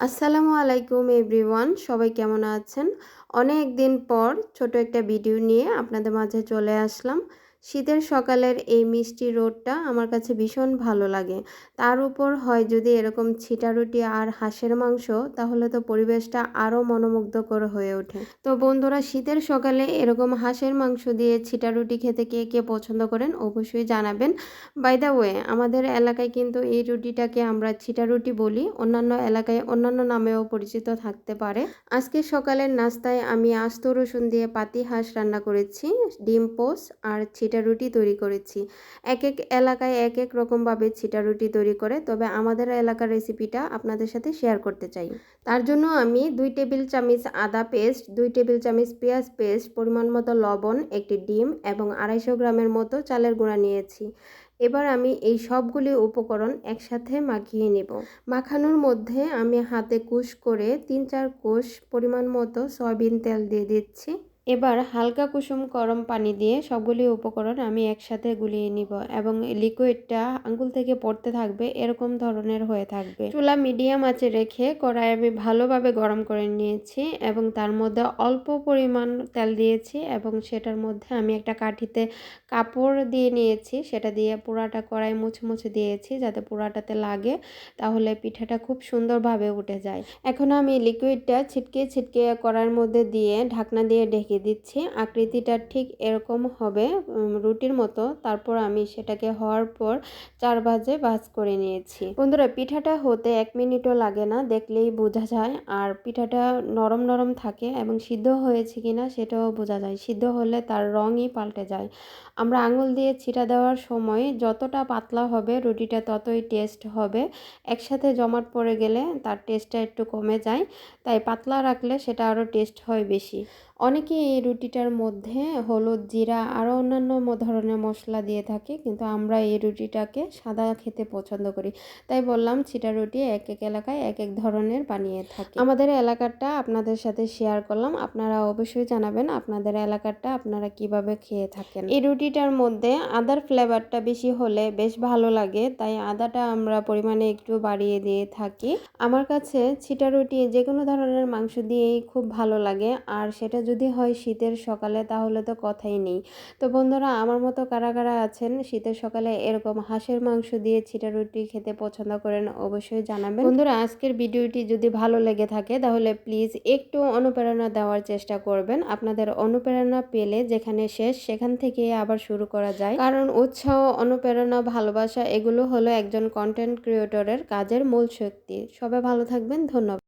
আসসালামু আলাইকুম এভরিওয়ান, সবাই কেমন আছেন? অনেক দিন পর ছোট একটা ভিডিও নিয়ে আপনাদের মাঝে চলে আসলাম। শীতের সকালের এই মিষ্টি রোদটা আমার কাছে ভীষণ ভালো লাগে। তার উপর হয় যদি এরকম ছিটা রুটি আর হাঁসের মাংস, তাহলে তো পরিবেশটা আরও মনোমুগ্ধকর হয়ে ওঠে। তো বন্ধুরা, শীতের সকালে এরকম হাঁসের মাংস দিয়ে ছিটা রুটি খেতে কে কে পছন্দ করেন অবশ্যই জানাবেন। বাই দ্য ওয়ে আমাদের এলাকায় কিন্তু এই রুটিটাকে আমরা ছিটা রুটি বলি। অন্যান্য এলাকায় অন্যান্য নামেও পরিচিত থাকতে পারে। আজকে সকালের নাস্তায় আমি আস্ত রসুন দিয়ে পাতি হাঁস রান্না করেছি, ডিম পোস আর ছিটা ছিটা রুটি তৈরি করেছি। এক এক এলাকায় এক এক রকমভাবে ছিটা রুটি তৈরি করে, তবে আমাদের এলাকার রেসিপিটা আপনাদের সাথে শেয়ার করতে চাই। তার জন্য আমি দুই টেবিল চামচ আদা পেস্ট দুই টেবিল চামচ পেঁয়াজ পেস্ট পরিমাণ মতো লবণ, একটি ডিম এবং আড়াইশো গ্রামের মতো চালের গুঁড়া নিয়েছি। এবার আমি এই সবগুলি উপকরণ একসাথে মাখিয়ে নেব। মাখানোর মধ্যে আমি হাতে কুশ করে তিন চার কোষ পরিমাণ মতো সয়াবিন তেল দিয়ে দিচ্ছি। এবার হালকা কুসুম গরম পানি দিয়ে সবগুলি উপকরণ আমি একসাথে গুলিয়ে নিব এবং লিকুইডটা আঙ্গুল থেকে পড়তে থাকবে, এরকম ধরনের হয়ে থাকবে। চুলা মিডিয়াম আঁচে রেখে কড়াই আমি ভালোভাবে গরম করে নিয়েছি এবং তার মধ্যে অল্প পরিমাণ তেল দিয়েছি এবং সেটার মধ্যে আমি একটা কাঠিতে কাপড় দিয়ে নিয়েছি, সেটা দিয়ে পোড়াটা কড়াই মুছে মুছে দিয়েছি যাতে পোড়াটাতে লাগে, তাহলে পিঠাটা খুব সুন্দরভাবে উঠে যায়। এখন আমি লিকুইডটা ছিটকে ছিটকে কড়াইয়ের মধ্যে দিয়ে ঢাকনা দিয়ে ঢেকে রেখে দিচ্ছি। আকৃতিটা ঠিক এরকম হবে রুটির মতো। তারপর আমি সেটাকে হওয়ার পর চার ভাজে ভাজ করে নিয়েছি। বন্ধুরা, পিঠাটা হতে এক মিনিটও লাগে না, দেখলেই বোঝা যায়। আর পিঠাটা নরম নরম থাকে এবং সিদ্ধ হয়েছে কিনা সেটাও বোঝা যায়। সিদ্ধ হলে তার রঙই পাল্টে যায়। আমরা আঙুল দিয়ে ছিটা দেওয়ার সময় যতটা পাতলা হবে রুটিটা ততই টেস্ট হবে। একসাথে জমাট পড়ে গেলে তার টেস্টটা একটু কমে যায়। তাই পাতলা রাখলে সেটা আরও টেস্ট হয় বেশি। অনেকে এই রুটিটার মধ্যে হলুদ, জিরা আরও অন্যান্য ধরনের মশলা দিয়ে থাকে, কিন্তু আমরা এই রুটিটাকে সাদা খেতে পছন্দ করি। তাই বললাম, ছিটা রুটি এক এক এলাকায় এক এক ধরনের বানিয়ে থাকে। আমাদের এলাকারটা আপনাদের সাথে শেয়ার করলাম। আপনারা অবশ্যই জানাবেন আপনাদের এলাকাটা আপনারা কীভাবে খেয়ে থাকেন। এই রুটিটার মধ্যে আদার ফ্লেভারটা বেশি হলে বেশ ভালো লাগে, তাই আদাটা আমরা পরিমাণে একটু বাড়িয়ে দিয়ে থাকি। আমার কাছে ছিটা রুটি যে কোনো ধরনের মাংস দিয়েই খুব ভালো লাগে, আর সেটা যদি হয় শীতের সকালে তাহলে তো কথাই নেই। তো বন্ধুরা, আমার মতো কারা কারা আছেন, শীতের সকালে এরকম হাঁসের মাংস দিয়ে ছিটা রুটি খেতে পছন্দ করেন অবশ্যই জানাবেন। বন্ধুরা, আজকের ভিডিওটি যদি ভালো লেগে থাকে, তাহলে প্লিজ একটু অনুপ্রেরণা দেওয়ার চেষ্টা করবেন। আপনাদের অনুপ্রেরণা পেলে যেখানে শেষ, সেখান থেকে আবার শুরু করা যায়। কারণ উৎসাহ, অনুপ্রেরণা, ভালোবাসা, এগুলো হলো একজন কন্টেন্ট ক্রিয়েটরের কাজের মূল শক্তি। সবাই ভালো থাকবেন, ধন্যবাদ।